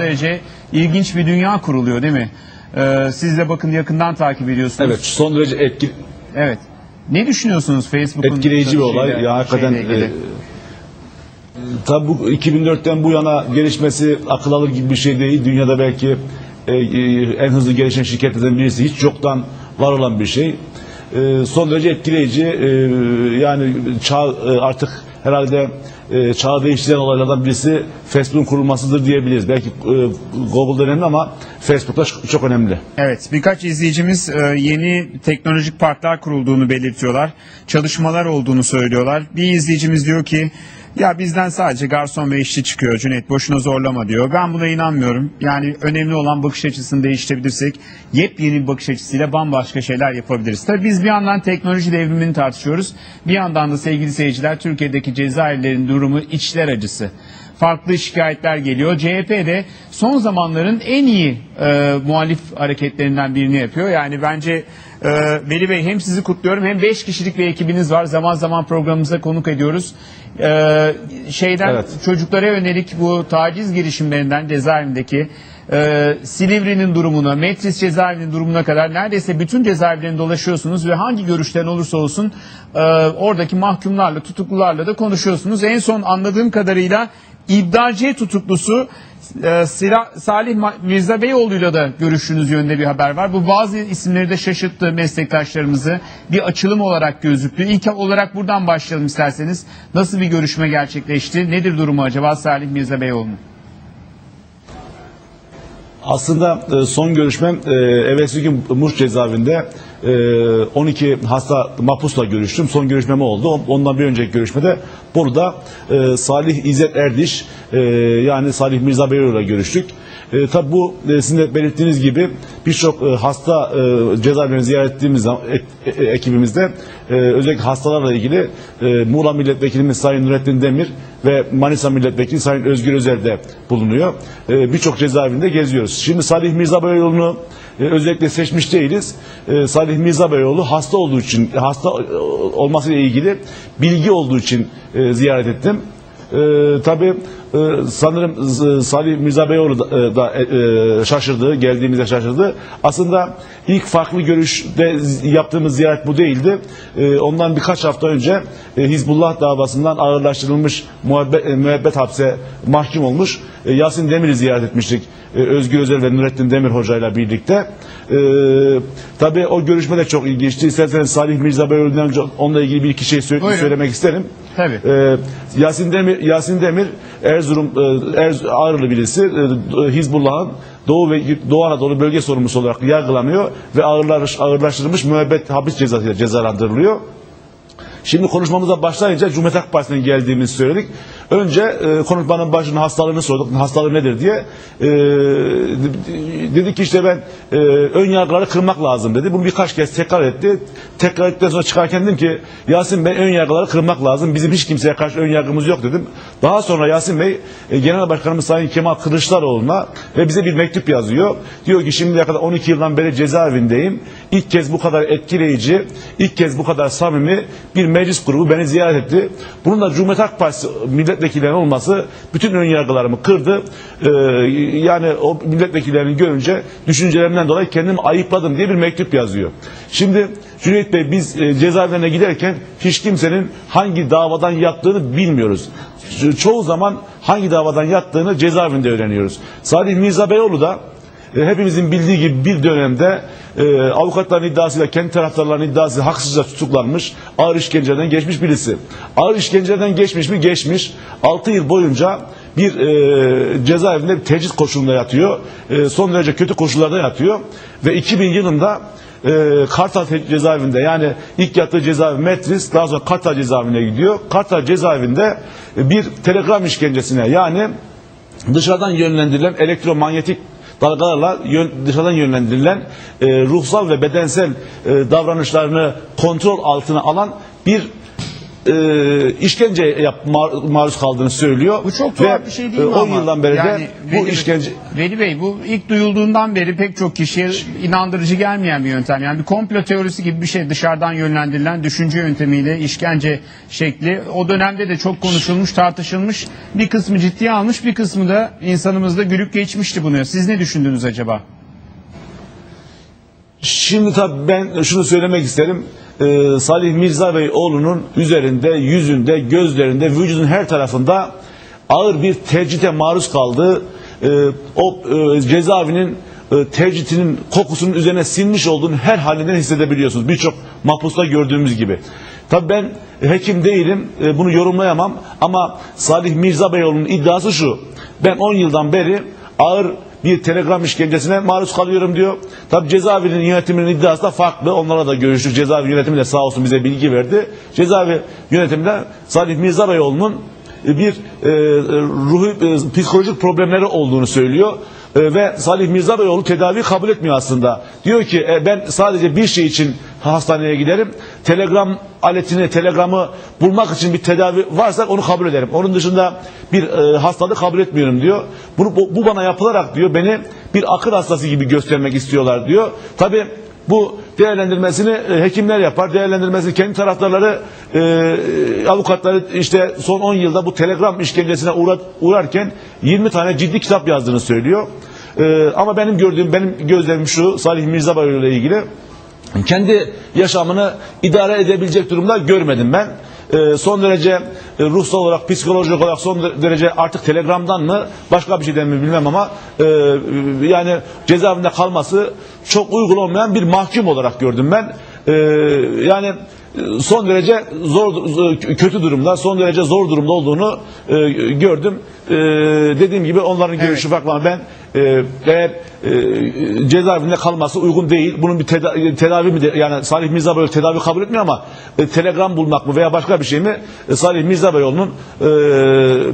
derece ilginç bir dünya kuruluyor değil mi? Ee, siz de bakın yakından takip ediyorsunuz. Evet son derece etki, Evet. Ne düşünüyorsunuz Facebook'un etkileyici bir olay. şeyle- Ya hakikaten şeyle ilgili? e, tabii bu 2004'ten bu yana gelişmesi akıl alır gibi bir şey değil. Dünyada belki e, e, en hızlı gelişen şirketlerden birisi hiç yoktan var olan bir şey. E, son derece etkileyici. E, yani çağ e, artık herhalde e, çağı değiştiren olaylardan birisi Facebook'un kurulmasıdır diyebiliriz. Belki e, Google'da önemli ama Facebook'ta çok- çok önemli. Evet, birkaç izleyicimiz e, yeni teknolojik parklar kurulduğunu belirtiyorlar. Çalışmalar olduğunu söylüyorlar. Bir izleyicimiz diyor ki ya bizden sadece garson ve işçi çıkıyor Cüneyt boşuna zorlama diyor. Ben buna inanmıyorum. Yani önemli olan bakış açısını değiştirebilirsek yepyeni bir bakış açısıyla bambaşka şeyler yapabiliriz. Tabii biz bir yandan teknoloji devrimini tartışıyoruz. Bir yandan da sevgili seyirciler Türkiye'deki cezaevlerinin durumu içler acısı farklı şikayetler geliyor. CHP de son zamanların en iyi e, muhalif hareketlerinden birini yapıyor. Yani bence e, Veli Bey hem sizi kutluyorum hem 5 kişilik bir ekibiniz var. Zaman zaman programımıza konuk ediyoruz. E, şeyden Evet. çocuklara yönelik bu taciz girişimlerinden cezaevindeki e, Silivri'nin durumuna, Metris cezaevinin durumuna kadar neredeyse bütün cezaevlerinde dolaşıyorsunuz ve hangi görüşten olursa olsun e, oradaki mahkumlarla, tutuklularla da konuşuyorsunuz. En son anladığım kadarıyla İbdarciye tutuklusu e, Sila- Salih Ma- Mirza Beyoğlu'yla da görüştüğünüz yönde bir haber var. Bu bazı isimleri de şaşırttı meslektaşlarımızı. Bir açılım olarak gözüktü. İlk olarak buradan başlayalım isterseniz. Nasıl bir görüşme gerçekleşti? Nedir durumu acaba Salih Mirza Beyoğlu'nun? Aslında e, son görüşmem e, evvelsi gün Muş cezaevinde e, 12 hasta mahpusla görüştüm. Son görüşmem o oldu. Ondan bir önceki görüşmede burada e, Salih İzzet Erdiş e, yani Salih Mirza Beyoğlu'yla görüştük. E, tabi bu e, sizin de belirttiğiniz gibi birçok e, hasta e, cezaevlerini ziyaret ettiğimiz zaman e, e, ekibimizde e, özellikle hastalarla ilgili e, Muğla Milletvekilimiz Sayın Nurettin Demir ve Manisa Milletvekili Sayın Özgür Özel de bulunuyor. E, birçok cezaevinde geziyoruz. Şimdi Salih Mirza Beyoğlu'nu e, özellikle seçmiş değiliz. E, Salih Mirza Beyoğlu hasta olduğu için, hasta e, olmasıyla ilgili bilgi olduğu için e, ziyaret ettim. Tabii sanırım e, Salih Mirza Beyoğlu da, e, da e, e, şaşırdı, geldiğimizde şaşırdı. Aslında ilk farklı görüşte yaptığımız ziyaret bu değildi. E, ondan birkaç hafta önce e, Hizbullah davasından ağırlaştırılmış muhabbet, e, müebbet hapse mahkum olmuş e, Yasin Demir'i ziyaret etmiştik. E, Özgür Özel ve Nurettin Demir Hoca ile birlikte. E, tabii o görüşme de çok ilginçti. İsterseniz Salih Mirza Beyoğlu'ndan önce onunla ilgili bir iki şey sö- Buyurun. söylemek isterim. Tabii. Ee, Yasin Demir Yasin Demir Erzurum e, Erz, Ağrılı birisi e, Hizbullah'ın Doğu ve Doğu Anadolu bölge sorumlusu olarak yargılanıyor ve ağırlar, ağırlaştırılmış müebbet hapis cezasıyla cezalandırılıyor. Şimdi konuşmamıza başlayınca Cumhuriyet Halk Partisi'ne geldiğimizi söyledik. Önce e, konuşmanın başında hastalığını sorduk. Hastalığı nedir diye. E, dedik ki işte ben e, ön yargıları kırmak lazım dedi. Bunu birkaç kez tekrar etti. Tekrar ettikten sonra çıkarken dedim ki Yasin Bey ön yargıları kırmak lazım. Bizim hiç kimseye karşı ön yargımız yok dedim. Daha sonra Yasin Bey e, Genel Başkanımız Sayın Kemal Kılıçdaroğlu'na ve bize bir mektup yazıyor. Diyor ki şimdiye kadar 12 yıldan beri cezaevindeyim. İlk kez bu kadar etkileyici, ilk kez bu kadar samimi bir meclis grubu beni ziyaret etti. Bunun da Cumhuriyet Halk Partisi milletvekillerinin olması bütün ön yargılarımı kırdı. Ee, yani o milletvekillerini görünce düşüncelerimden dolayı kendimi ayıpladım diye bir mektup yazıyor. Şimdi Cüneyt Bey biz e, cezaevlerine giderken hiç kimsenin hangi davadan yattığını bilmiyoruz. Ço- Çoğu zaman hangi davadan yattığını cezaevinde öğreniyoruz. Salih Mirza Beyoğlu da e, hepimizin bildiği gibi bir dönemde e, avukatların iddiasıyla kendi taraftarlarının iddiası haksızca tutuklanmış, ağır işkencelerden geçmiş birisi. Ağır işkencelerden geçmiş mi? Geçmiş. 6 yıl boyunca bir e, cezaevinde bir tecrit koşulunda yatıyor. E, son derece kötü koşullarda yatıyor. Ve 2000 yılında e, Kartal cezaevinde yani ilk yattığı cezaevi Metris daha sonra Kartal cezaevine gidiyor. Kartal cezaevinde e, bir telegram işkencesine yani dışarıdan yönlendirilen elektromanyetik dalgalarla yön- dışarıdan yönlendirilen e, ruhsal ve bedensel e, davranışlarını kontrol altına alan bir e, işkence yap, mar- maruz kaldığını söylüyor. Bu çok Ve, tuhaf bir şey değil e, mi 10 ama? yıldan beri Yani de Veli bu Bey- işkence Veli Bey bu ilk duyulduğundan beri pek çok kişiye inandırıcı gelmeyen bir yöntem. Yani bir komplo teorisi gibi bir şey dışarıdan yönlendirilen düşünce yöntemiyle işkence şekli. O dönemde de çok konuşulmuş, tartışılmış. Bir kısmı ciddiye almış, bir kısmı da insanımızda gülüp geçmişti bunu. Siz ne düşündünüz acaba? Şimdi tabii ben şunu söylemek isterim. Ee, Salih Mirza Bey oğlunun üzerinde, yüzünde, gözlerinde, vücudun her tarafında ağır bir tercihte maruz kaldığı, e, o e, cezaevinin e, tercihinin kokusunun üzerine sinmiş olduğunu her halinden hissedebiliyorsunuz. Birçok mahpusta gördüğümüz gibi. Tabii ben hekim değilim, e, bunu yorumlayamam ama Salih Mirza Beyoğlu'nun iddiası şu. Ben 10 yıldan beri ağır bir telegram işkencesine maruz kalıyorum diyor. Tabi cezaevinin yönetiminin iddiası da farklı. Onlara da görüştük. Cezaevi yönetimi de sağ olsun bize bilgi verdi. Cezaevi yönetiminde Salih Mirza Beyoğlu'nun bir e, ruhu e, psikolojik problemleri olduğunu söylüyor. E, ve Salih Mirza Beyoğlu tedavi kabul etmiyor aslında. Diyor ki e, ben sadece bir şey için hastaneye giderim. Telegram aletini, telegramı bulmak için bir tedavi varsa onu kabul ederim. Onun dışında bir e, hastalık kabul etmiyorum diyor. Bunu, bu, bu bana yapılarak diyor beni bir akıl hastası gibi göstermek istiyorlar diyor. Tabi bu değerlendirmesini e, hekimler yapar. Değerlendirmesini kendi taraftarları, e, avukatları işte son 10 yılda bu telegram işkencesine uğra, uğrarken 20 tane ciddi kitap yazdığını söylüyor. E, ama benim gördüğüm, benim gözlemim şu Salih Mirza Bayır ile ilgili kendi yaşamını idare edebilecek durumda görmedim ben. Ee, son derece e, ruhsal olarak, psikolojik olarak son derece artık telegramdan mı başka bir şeyden mi bilmem ama e, yani cezaevinde kalması çok uygun olmayan bir mahkum olarak gördüm ben. Ee, yani e, son derece zor kötü durumda, son derece zor durumda olduğunu e, gördüm. E, dediğim gibi onların görüşü farklı ama ben e, eğer e, cezaevinde kalması uygun değil. Bunun bir teda- tedavi mi yani Salih Mirza Beyoğlu tedavi kabul etmiyor ama e, telegram bulmak mı veya başka bir şey mi e, Salih Mirza Beyoğlu'nun e,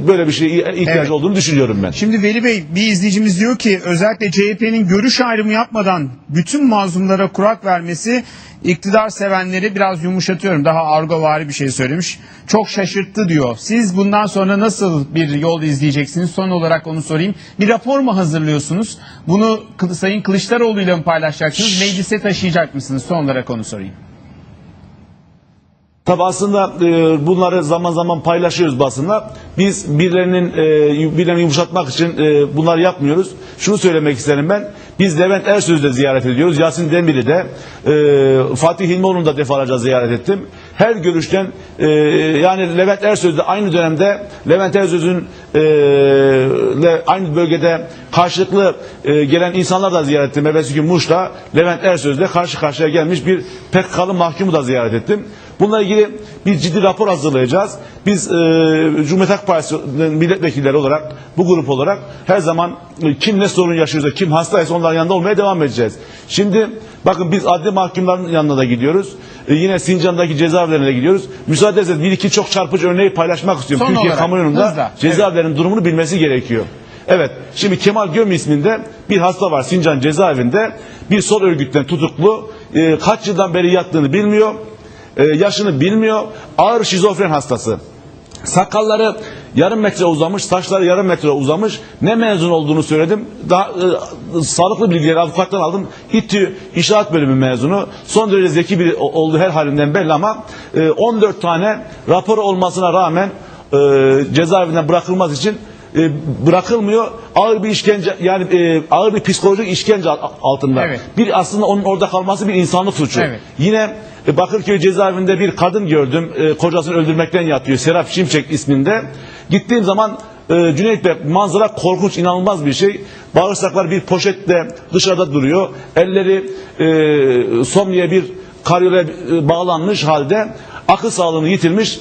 böyle bir şeye ihtiyacı Evet. olduğunu düşünüyorum ben. Şimdi Veli Bey bir izleyicimiz diyor ki özellikle CHP'nin görüş ayrımı yapmadan bütün mazlumlara kurak vermesi iktidar sevenleri biraz yumuşatıyorum. Daha argovari bir şey söylemiş. Çok şaşırttı diyor. Siz bundan sonra nasıl bir yol izleyeceksiniz? Son olarak onu sorayım. Bir rapor mu hazırlıyorsunuz? Bunu Sayın Kılıçdaroğlu ile mi paylaşacaksınız? Meclise taşıyacak mısınız? Son olarak onu sorayım. Tabi aslında e, bunları zaman zaman paylaşıyoruz basında. Biz birilerinin e, birilerini yumuşatmak için e, bunları yapmıyoruz. Şunu söylemek isterim ben. Biz Levent Ersöz'ü de ziyaret ediyoruz. Yasin Demir'i de e, Fatih Hilmoğlu'nu da defalarca ziyaret ettim. Her görüşten e, yani Levent Ersöz'de aynı dönemde Levent Ersöz'ün e, aynı bölgede karşılıklı e, gelen insanlar da ziyaret ettim. Evvelsi gün Muş'ta Levent Ersöz'de karşı karşıya gelmiş bir PKK'lı mahkumu da ziyaret ettim. Bununla ilgili bir ciddi rapor hazırlayacağız. Biz e, Cumhuriyet Halk Partisi milletvekilleri olarak, bu grup olarak her zaman e, kim ne sorun yaşıyorsa, kim hastaysa onların yanında olmaya devam edeceğiz. Şimdi bakın biz adli mahkumların yanına da gidiyoruz. E, yine Sincan'daki cezaevlerine de gidiyoruz. Müsaade ederseniz bir iki çok çarpıcı örneği paylaşmak istiyorum. Son Türkiye kamuoyunda cezaevlerinin durumunu bilmesi gerekiyor. Evet, şimdi Kemal Göm isminde bir hasta var Sincan cezaevinde. Bir sol örgütten tutuklu. E, kaç yıldan beri yattığını bilmiyor. E, yaşını bilmiyor. Ağır şizofren hastası. Sakalları yarım metre uzamış, saçları yarım metre uzamış. Ne mezun olduğunu söyledim. Daha e, sağlıklı bilgileri avukattan aldım. İTÜ İnşaat Bölümü mezunu. Son derece zeki biri o- oldu her halinden belli ama e, 14 tane rapor olmasına rağmen e, cezaevinden bırakılmaz için e, bırakılmıyor. Ağır bir işkence yani e, ağır bir psikolojik işkence al- altında. Evet. Bir aslında onun orada kalması bir insanlık suçu. Evet. Yine e, Bakırköy cezaevinde bir kadın gördüm. E, kocasını öldürmekten yatıyor. Serap Şimşek isminde. Gittiğim zaman e, Cüneyt Bey manzara korkunç, inanılmaz bir şey. Bağırsaklar bir poşetle dışarıda duruyor. Elleri e, somniye bir karyola bağlanmış halde akıl sağlığını yitirmiş.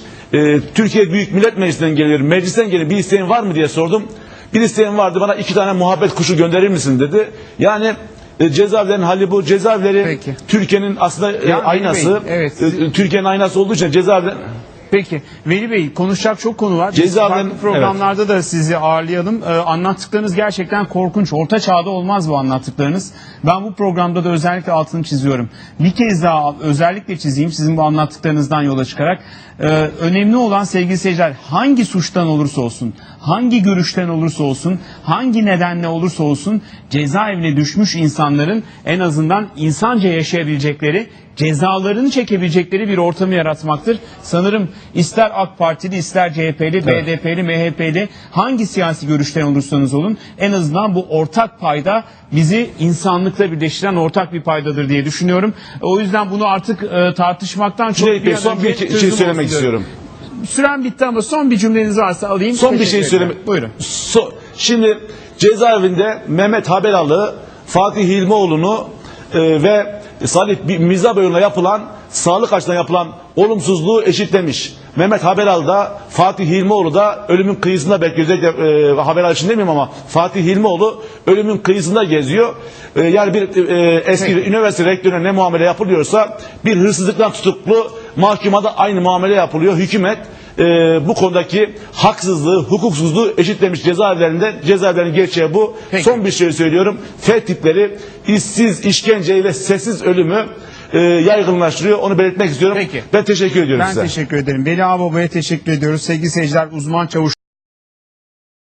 Türkiye Büyük Millet Meclisi'nden geliyorum. Meclisten geliyor. Bir isteğin var mı diye sordum. Bir isteğim vardı. Bana iki tane muhabbet kuşu gönderir misin dedi. Yani e, cezaevlerin hali bu. Cezaevleri Peki. Türkiye'nin aslında e, Yani aynası. Bey, evet. e, Türkiye'nin aynası olduğu için cezaevleri Peki Veli Bey konuşacak çok konu var. Biz Cezaevin- farklı programlarda da sizi ağırlayalım. Ee, anlattıklarınız gerçekten korkunç. Orta çağda olmaz bu anlattıklarınız. Ben bu programda da özellikle altını çiziyorum. Bir kez daha özellikle çizeyim sizin bu anlattıklarınızdan yola çıkarak. Ee, önemli olan sevgili seyirciler hangi suçtan olursa olsun, hangi görüşten olursa olsun, hangi nedenle olursa olsun cezaevine düşmüş insanların en azından insanca yaşayabilecekleri cezalarını çekebilecekleri bir ortamı yaratmaktır. Sanırım ister AK Partili, ister CHP'li, BDP'li, MHP'li hangi siyasi görüşten olursanız olun en azından bu ortak payda bizi insanlıkla birleştiren ortak bir paydadır diye düşünüyorum. O yüzden bunu artık e, tartışmaktan çok Cüneyt Bey an son bir şey söylemek diyorum. istiyorum. Süren bitti ama son bir cümleniz varsa alayım. Son bir şey ederim. söyleme. Buyurun. So- şimdi cezaevinde Mehmet Haberalı, Fatih Hilmioğlu'nu e, ve Salih Mizaboy'una yapılan sağlık açısından yapılan olumsuzluğu eşitlemiş. Mehmet Haberalı da Fatih Hilmioğlu da ölümün kıyısında belki özellikle e, Haberalı için demeyeyim ama Fatih Hilmioğlu ölümün kıyısında geziyor. E, yani bir e, eski Peki. üniversite rektörüne ne muamele yapılıyorsa bir hırsızlıktan tutuklu mahkuma da aynı muamele yapılıyor. Hükümet e, bu konudaki haksızlığı, hukuksuzluğu eşitlemiş cezaevlerinde. Cezaevlerinin gerçeği bu. Peki. Son bir şey söylüyorum. Tehditleri işsiz, işkenceyi ve sessiz ölümü e, yaygınlaştırıyor. Onu belirtmek istiyorum. Peki. Ben teşekkür ediyorum Ben size. teşekkür ederim. Veli Ağababa'ya teşekkür ediyoruz. Sevgili seyirciler uzman çavuş